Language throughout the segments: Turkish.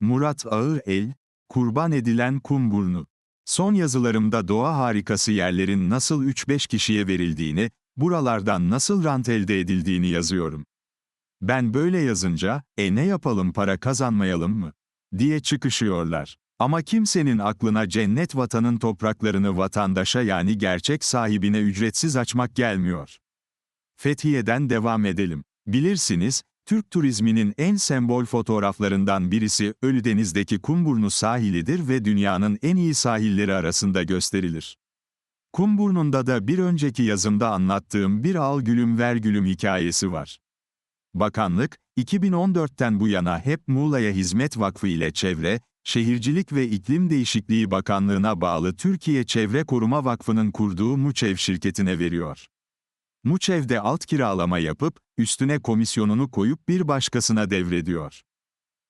Murat Ağırel, Kurban Edilen Kumburnu. Son yazılarımda doğa harikası yerlerin nasıl 3-5 kişiye verildiğini, buralardan nasıl rant elde edildiğini yazıyorum. Ben böyle yazınca, e ne yapalım para kazanmayalım mı? diye çıkışıyorlar. Ama kimsenin aklına cennet vatanın topraklarını vatandaşa yani gerçek sahibine ücretsiz açmak gelmiyor. Fethiye'den devam edelim. Bilirsiniz, Türk turizminin en sembol fotoğraflarından birisi Ölüdeniz'deki Kumburnu sahilidir ve dünyanın en iyi sahilleri arasında gösterilir. Kumburnu'nda da bir önceki yazımda anlattığım bir al gülüm ver gülüm hikayesi var. Bakanlık, 2014'ten bu yana hep Muğla'ya Hizmet Vakfı ile Çevre, Şehircilik ve İklim Değişikliği Bakanlığı'na bağlı Türkiye Çevre Koruma Vakfı'nın kurduğu Muçev şirketine veriyor. Muçev'de alt kiralama yapıp, üstüne komisyonunu koyup bir başkasına devrediyor.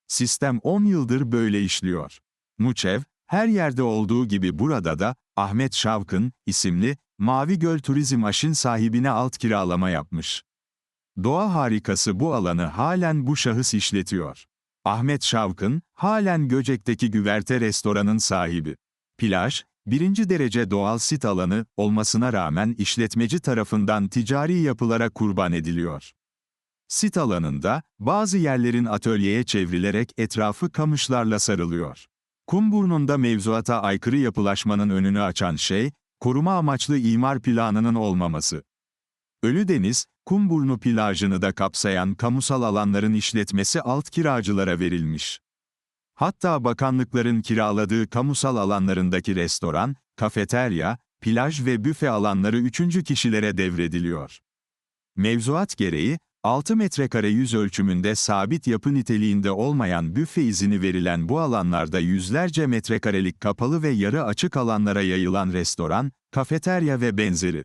Sistem 10 yıldır böyle işliyor. Muçev, her yerde olduğu gibi burada da, Ahmet Şavkın, isimli, Mavi Göl Turizm Aşın sahibine alt kiralama yapmış. Doğa harikası bu alanı halen bu şahıs işletiyor. Ahmet Şavkın, halen Göcek'teki güverte restoranın sahibi. Plaj, birinci derece doğal sit alanı olmasına rağmen işletmeci tarafından ticari yapılara kurban ediliyor. Sit alanında, bazı yerlerin atölyeye çevrilerek etrafı kamışlarla sarılıyor. Kumburnu'nda mevzuata aykırı yapılaşmanın önünü açan şey, koruma amaçlı imar planının olmaması. Ölüdeniz, Kumburnu plajını da kapsayan kamusal alanların işletmesi alt kiracılara verilmiş. Hatta bakanlıkların kiraladığı kamusal alanlarındaki restoran, kafeterya, plaj ve büfe alanları üçüncü kişilere devrediliyor. Mevzuat gereği, 6 metrekare yüz ölçümünde sabit yapı niteliğinde olmayan büfe izini verilen bu alanlarda yüzlerce metrekarelik kapalı ve yarı açık alanlara yayılan restoran, kafeterya ve benzeri.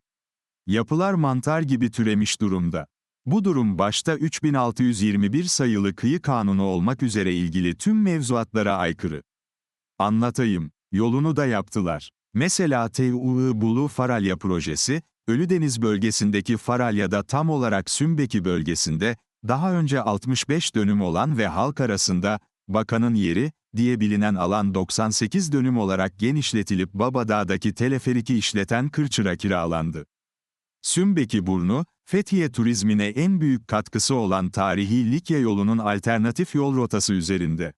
Yapılar mantar gibi türemiş durumda. Bu durum başta 3621 sayılı kıyı kanunu olmak üzere ilgili tüm mevzuatlara aykırı. Anlatayım, yolunu da yaptılar. Mesela TUI Bulu Faralya projesi, Ölüdeniz bölgesindeki Faralya'da tam olarak Sümbeki bölgesinde, daha önce 65 dönüm olan ve halk arasında, bakanın yeri, diye bilinen alan 98 dönüm olarak genişletilip Babadağ'daki teleferiki işleten Kırçır'a kiralandı. Sümbeki Burnu, Fethiye turizmine en büyük katkısı olan tarihi Likya yolunun alternatif yol rotası üzerinde.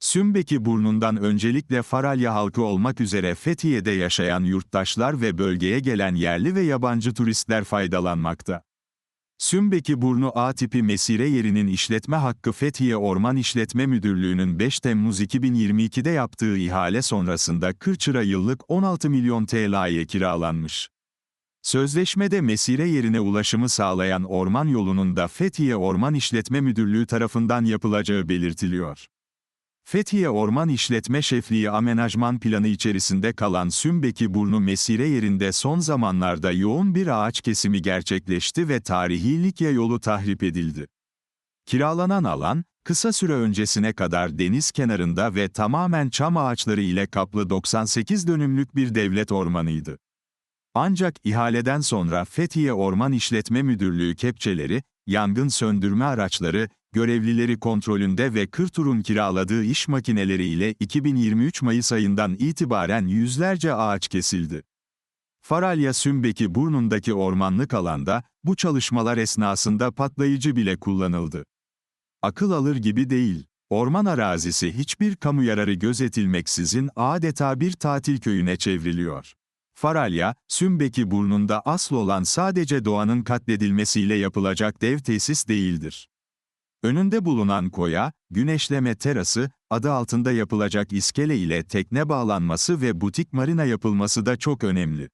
Sümbeki Burnu'ndan öncelikle Faralya halkı olmak üzere Fethiye'de yaşayan yurttaşlar ve bölgeye gelen yerli ve yabancı turistler faydalanmakta. Sümbeki Burnu A tipi mesire yerinin işletme hakkı Fethiye Orman İşletme Müdürlüğü'nün 5 Temmuz 2022'de yaptığı ihale sonrasında Kırçıra yıllık 16 milyon TL'ye kiralanmış. Sözleşmede mesire yerine ulaşımı sağlayan orman yolunun da Fethiye Orman İşletme Müdürlüğü tarafından yapılacağı belirtiliyor. Fethiye Orman İşletme Şefliği amenajman planı içerisinde kalan Sümbeki Burnu mesire yerinde son zamanlarda yoğun bir ağaç kesimi gerçekleşti ve tarihi Likya yolu tahrip edildi. Kiralanan alan, kısa süre öncesine kadar deniz kenarında ve tamamen çam ağaçları ile kaplı 98 dönümlük bir devlet ormanıydı. Ancak ihaleden sonra Fethiye Orman İşletme Müdürlüğü kepçeleri, yangın söndürme araçları, görevlileri kontrolünde ve Kırtur'un kiraladığı iş makineleri ile 2023 Mayıs ayından itibaren yüzlerce ağaç kesildi. Faralya Sümbeki burnundaki ormanlık alanda, bu çalışmalar esnasında patlayıcı bile kullanıldı. Akıl alır gibi değil. Orman arazisi hiçbir kamu yararı gözetilmeksizin adeta bir tatil köyüne çevriliyor. Faralya, Sümbeki burnunda asıl olan sadece doğanın katledilmesiyle yapılacak dev tesis değildir. Önünde bulunan koya, güneşleme terası, adı altında yapılacak iskele ile tekne bağlanması ve butik marina yapılması da çok önemli.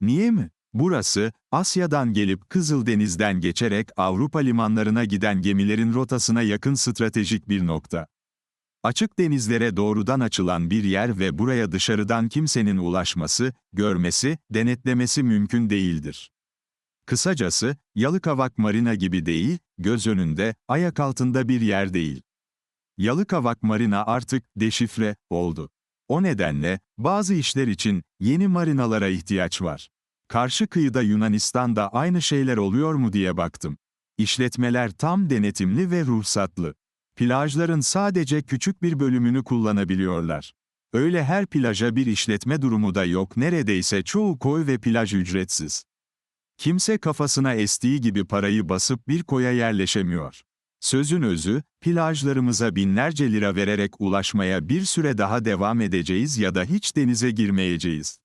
Niye mi? Burası, Asya'dan gelip Kızıldeniz'den geçerek Avrupa limanlarına giden gemilerin rotasına yakın stratejik bir nokta. Açık denizlere doğrudan açılan bir yer ve buraya dışarıdan kimsenin ulaşması, görmesi, denetlemesi mümkün değildir. Kısacası, Yalıkavak Marina gibi değil, göz önünde, ayak altında bir yer değil. Yalıkavak Marina artık deşifre oldu. O nedenle, bazı işler için yeni marinalara ihtiyaç var. Karşı kıyıda Yunanistan'da aynı şeyler oluyor mu diye baktım. İşletmeler tam denetimli ve ruhsatlı. Plajların sadece küçük bir bölümünü kullanabiliyorlar. Öyle her plaja bir işletme durumu da yok neredeyse çoğu koy ve plaj ücretsiz. Kimse kafasına estiği gibi parayı basıp bir koya yerleşemiyor. Sözün özü, plajlarımıza binlerce lira vererek ulaşmaya bir süre daha devam edeceğiz ya da hiç denize girmeyeceğiz.